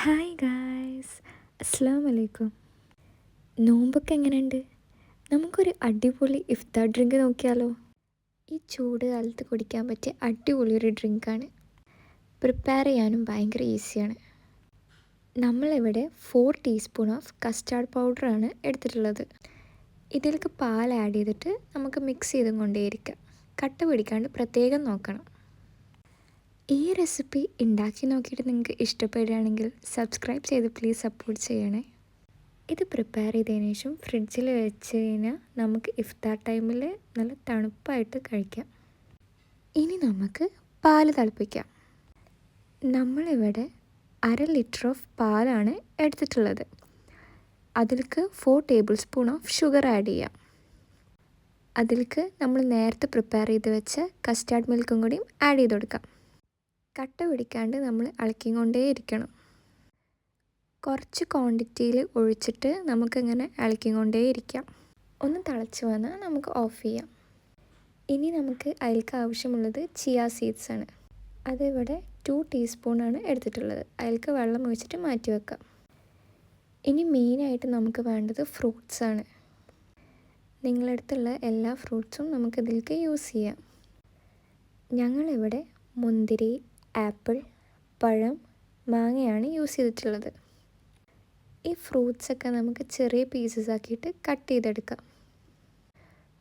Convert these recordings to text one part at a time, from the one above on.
Hi guys അസ്സാം വലൈക്കും നോമ്പൊക്കെ എങ്ങനെയുണ്ട്? നമുക്കൊരു അടിപൊളി ഇഫ്താർ ഡ്രിങ്ക് നോക്കിയാലോ? ഈ ചൂട് കാലത്ത് കുടിക്കാൻ പറ്റിയ അടിപൊളി ഒരു ഡ്രിങ്കാണ് പ്രിപ്പയർ ചെയ്യാനും ഭയങ്കര ഈസിയാണ് നമ്മളിവിടെ ഫോർ ടീസ്പൂൺ ഓഫ് കസ്റ്റാർഡ് പൗഡറാണ് എടുത്തിട്ടുള്ളത്. ഇതിലേക്ക് പാൽ ആഡ് ചെയ്തിട്ട് നമുക്ക് മിക്സ് ചെയ്തും കൊണ്ടേയിരിക്കാം. കട്ട പിടിക്കാണ്ട് പ്രത്യേകം നോക്കണം. ഈ റെസിപ്പി ഉണ്ടാക്കി നോക്കിയിട്ട് നിങ്ങൾക്ക് ഇഷ്ടപ്പെടുകയാണെങ്കിൽ സബ്സ്ക്രൈബ് ചെയ്ത് പ്ലീസ് സപ്പോർട്ട് ചെയ്യണേ. ഇത് പ്രിപ്പയർ ചെയ്തതിന് ശേഷം ഫ്രിഡ്ജിൽ വെച്ച് കഴിഞ്ഞാൽ നമുക്ക് ഇഫ്താർ ടൈമിൽ നല്ല തണുപ്പായിട്ട് കഴിക്കാം. ഇനി നമുക്ക് പാൽ തിളപ്പിക്കാം. നമ്മളിവിടെ അര ലിറ്റർ ഓഫ് പാലാണ് എടുത്തിട്ടുള്ളത്. അതിൽക്ക് four tablespoon of sugar add ചെയ്യാം. അതിൽക്ക് നമ്മൾ നേരത്തെ പ്രിപ്പയർ ചെയ്ത് വെച്ച കസ്റ്റാർഡ് മിൽക്കും കൂടിയും ആഡ് ചെയ്ത് കൊടുക്കാം. കട്ട പിടിക്കാണ്ട് നമ്മൾ ഇളക്കിക്കൊണ്ടേ ഇരിക്കണം. കുറച്ച് ക്വാണ്ടിറ്റിയിൽ ഒഴിച്ചിട്ട് നമുക്കിങ്ങനെ ഇളക്കിക്കൊണ്ടേ ഇരിക്കാം. ഒന്ന് തിളച്ച് വന്നാൽ നമുക്ക് ഓഫ് ചെയ്യാം. ഇനി നമുക്ക് അയൽക്ക് ആവശ്യമുള്ളത് ചിയ സീഡ്സ് ആണ്. അതിവിടെ ടു ടീസ്പൂണാണ് എടുത്തിട്ടുള്ളത്. അയൽക്ക് വെള്ളം ഒഴിച്ചിട്ട് മാറ്റി വെക്കാം. ഇനി മെയിനായിട്ട് നമുക്ക് വേണ്ടത് ഫ്രൂട്ട്സ് ആണ്. നിങ്ങളടുത്തുള്ള എല്ലാ ഫ്രൂട്ട്സും നമുക്കിതിലേക്ക് യൂസ് ചെയ്യാം. ഞങ്ങളിവിടെ മുന്തിരി ആപ്പിൾ പഴം മാങ്ങയാണ് യൂസ് ചെയ്തിട്ടുള്ളത്. ഈ ഫ്രൂട്ട്സൊക്കെ നമുക്ക് ചെറിയ പീസസ് ആക്കിയിട്ട് കട്ട് ചെയ്തെടുക്കാം.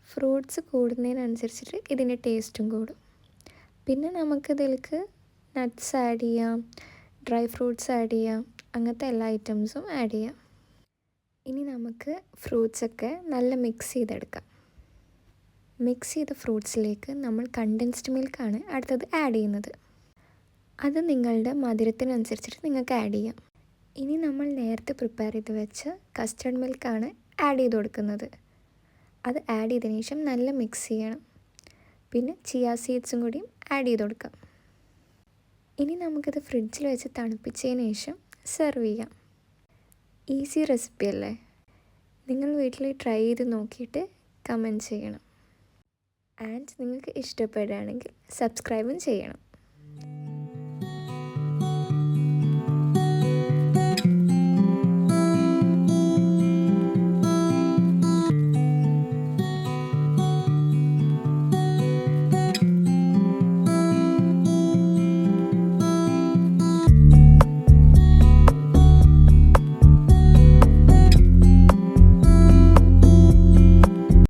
ഫ്രൂട്ട്സ് കൂടുന്നതിനനുസരിച്ചിട്ട് ഇതിന്റെ ടേസ്റ്റും കൂടും. പിന്നെ നമുക്കിതിലേക്ക് നട്ട്സ് ആഡ് ചെയ്യാം ഡ്രൈ ഫ്രൂട്ട്സ് ആഡ് ചെയ്യാം അങ്ങനത്തെ എല്ലാ ഐറ്റംസും ആഡ് ചെയ്യാം. ഇനി നമുക്ക് ഫ്രൂട്ട്സൊക്കെ നല്ല മിക്സ് ചെയ്തെടുക്കാം. മിക്സ് ചെയ്ത ഫ്രൂട്ട്സിലേക്ക് നമ്മൾ കണ്ടൻസ്ഡ് മിൽക്കാണ് അടുത്തത് ആഡ് ചെയ്യുന്നത്. അത് നിങ്ങളുടെ മധുരത്തിനനുസരിച്ചിട്ട് നിങ്ങൾക്ക് ആഡ് ചെയ്യാം. ഇനി നമ്മൾ നേരത്തെ പ്രിപ്പയർ ചെയ്ത് വെച്ച കസ്റ്റർഡ് മിൽക്കാണ് ആഡ് ചെയ്ത് കൊടുക്കുന്നത്. അത് ആഡ് ചെയ്തതിന് ശേഷം നല്ല മിക്സ് ചെയ്യണം. പിന്നെ ചിയാ സീഡ്സും കൂടിയും ആഡ് ചെയ്ത് കൊടുക്കാം. ഇനി നമുക്കിത് ഫ്രിഡ്ജിൽ വെച്ച് തണുപ്പിച്ചതിന് ശേഷം സെർവ് ചെയ്യാം. ഈസി റെസിപ്പി അല്ലേ? നിങ്ങൾ വീട്ടിൽ ട്രൈ ചെയ്ത് നോക്കിയിട്ട് കമന്റ് ചെയ്യണം. ആൻഡ് നിങ്ങൾക്ക് ഇഷ്ടപ്പെടുകയാണെങ്കിൽ സബ്സ്ക്രൈബും ചെയ്യണം.